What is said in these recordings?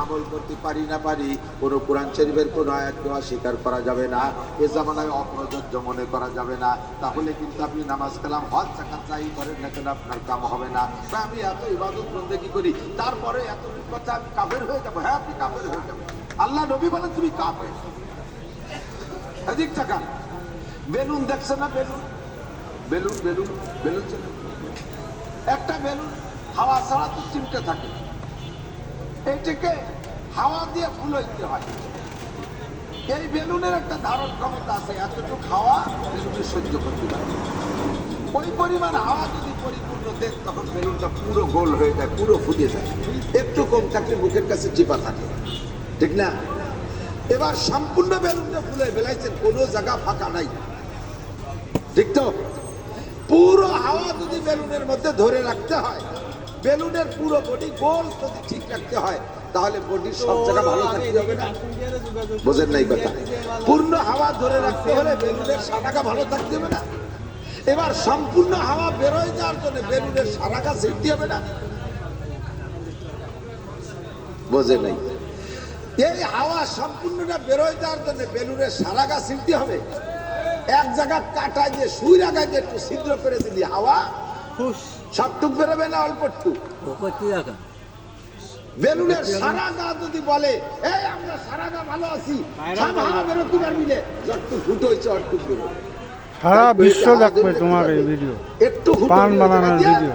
আমল করতে পারি না পারি, কোনো কোরআন শরীফের কোনো আয়াতকে অস্বীকার করা যাবে না, এ জামানায় অপ্রযোজ্য মনে করা যাবে না, তাহলে কিন্তু আপনি নামাজ কালাম, হজ চাকা চাই করেন না কেন আপনার কাম হবে না। আমি এত ইবাদত বন্দেগী করি? তারপরে এত কথা আমি কাফের হয়ে যাব। হ্যাঁ আপনি কাফের হয়ে যাবেন। আল্লাহ নবী বলেন, তুমি কাফের। এদিক টাকা বেলুন দেখছে না বেলুন? বেলুন বেলুন বেলুন একটা বেলুন হাওয়া ছাড়া তো চিমটে থাকে। এইটাকে হাওয়া দিয়ে ফুলাইতে হয়। এই বেলুনের একটা ধারণ ক্ষমতা আছে, এতটুকু হাওয়া বেলুনে সহ্য করতে পারে ওই পরিমাণ হাওয়া যদি পরিপূর্ণ দেন, তখন বেলুনটা পুরো গোল হয়ে যায়, পুরো ফুটে যায়। একটু কম থাকলে মুখের কাছে চিপা থাকে। ঠিক না? এবার সম্পূর্ণ বেলুনটা ফুলে বেলাইছেন কোনো জায়গা ফাঁকা নাই। ঠিক তো? পুরো হাওয়া যদি বেলুনের মধ্যে ধরে রাখতে হয় বেলুনের পুরো বডি গোল যদি ঠিক রাখতে হয় তাহলে বডির সব জায়গা ভালো থাকতে হবে না। বোঝেন নাই কথা পূর্ণ হাওয়া ধরে রাখতে হলে বেলুনের সারাগা ভালো থাকতে হবে না। এবার সম্পূর্ণ হাওয়া বেরোয় যাওয়ার জন্য বেলুনের সারাগা সৃষ্টি হবে না। বোঝে নাই। এই হাওয়া সম্পূর্ণটা বেরোয় যাওয়ার জন্য বেলুনের সারাগা সৃষ্টি হবে। এক জায়গা কাটায় যে সুই রাখায় যে একটু ছিদ্র করে দিলি হাওয়া খুশ। বেরোবে না বেলুনের সারা গা যদি বলে এই আমরা সারা গা ভালো আছি সব বেরোতে পারবি না যতটু ফুট হয়েছে অটুক বেরো। সারা বিশ্ব দেখবে তোমার এই ভিডিও একটু পান বানানোর ভিডিও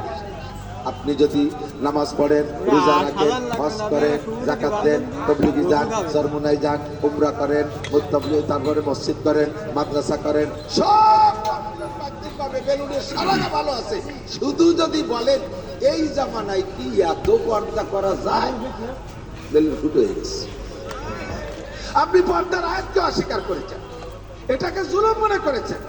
আপনি যদি নামাজ পড়েন রোজা রাখেন হজ করেন জাকাত দেন তবলিগি যান। সরমুনাই যান উমরা করেন মুত্তাবলি তারপরে মসজিদ করেন মাদ্রাসা করেন সব শুধু যদি বলেন, এই জামানায় কি এত পর্দা করা যায়? আপনি পর্দার আয়াতকে অস্বীকার করেছেন। এটাকে জুলুম মনে করেছেন।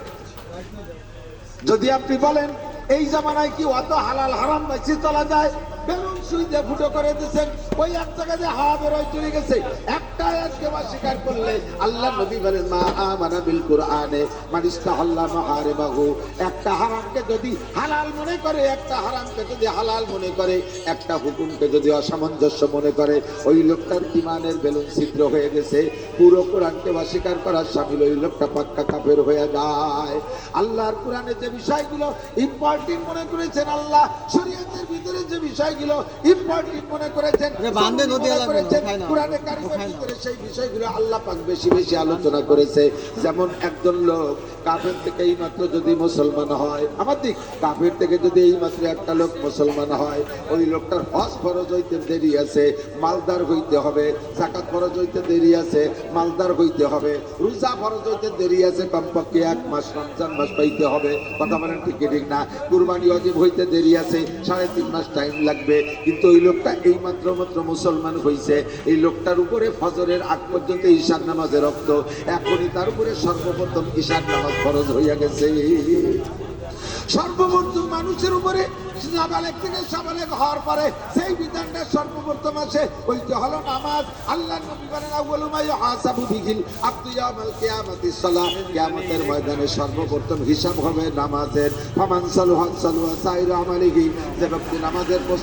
যদি আপনি বলেন, এই জামানায় কি অত হালাল হারাম বেশি চলা যায়? বেলুন সুই দিয়ে ফুটো করে দিচ্ছেন ওই এক জায়গায় যে হাওয়া বেরোয় চলে গেছে। একটা আয়াতকে অস্বীকার করলে, আল্লাহ নবী বলেন, মা আমানা বিল কুরআনে মানিস্তা আল্লাহ মাহারে বাহু একটা হারামকে যদি হালাল মনে করে, একটা হারামকে যদি হালাল মনে করে, একটা হুকুমকে যদি অসামঞ্জস্য মনে করে, ওই লোকটার ইমানের বেলুন ছিদ্র হয়ে গেছে। পুরো কোরআনকে অস্বীকার করার সামিল ওই লোকটা পাক্কা কাফের হয়ে যায়। আল্লাহর কোরআনে যে বিষয়গুলো ইম্পর্টেন্ট মনে করেছেন আল্লাহ শরীয়তের ভিতরে যে বিষয়গুলো ইম্পর্টেন্ট মনে করেছেন কোরআনে কারিমের ভিতরে সেই বিষয়গুলো আল্লাহ পাক বেশি বেশি আলোচনা করেছে। যেমন একজন লোক কাফের থেকে এই মাত্র যদি মুসলমান হয় আমার দিক কাফের থেকে যদি এই মাত্র একটা লোক মুসলমান হয় ওই লোকটার হজ ফরজ হইতে দেরি আছে মালদার হইতে হবে জাকাত ফরজ হইতে দেরি আছে মালদার হইতে হবে। রোজা ফরজ হইতে দেরি আছে, কমপক্ষে এক মাস, রমজান মাস পাইতে হবে। কথা বলেন ঠিক ঠিক না? কুরবানি অজীব হইতে দেরি আছে, সাড়ে তিন মাস টাইম লাগবে। কিন্তু ওই লোকটা এই মাত্র মাত্র মুসলমান হইছে। এই লোকটার উপরে ফজরের আগ পর্যন্ত ঈশান নামাজের রক্ত। এখনই তার উপরে সর্বপ্রথম ঈশান নামাজ ফরজ হইয়া গেছে। সর্বপ্রথম মানুষের উপরে সাবালেক থেকে সাবালেক হওয়ার পরে সেই বিধানটা সর্বপ্রথম আছে ওইটা হলো নামাজ। আল্লাহ নবী বলেন ইউহাসাবু বিহিল আব্দু ইয়াউমাল সালাহ। ময়দানে সর্বপ্রথম হিসাব হবে নামাজের। ফামান সালুহা সালুহা সাইরু আমালিহি। যে ব্যক্তি নামাজের প্রশ্ন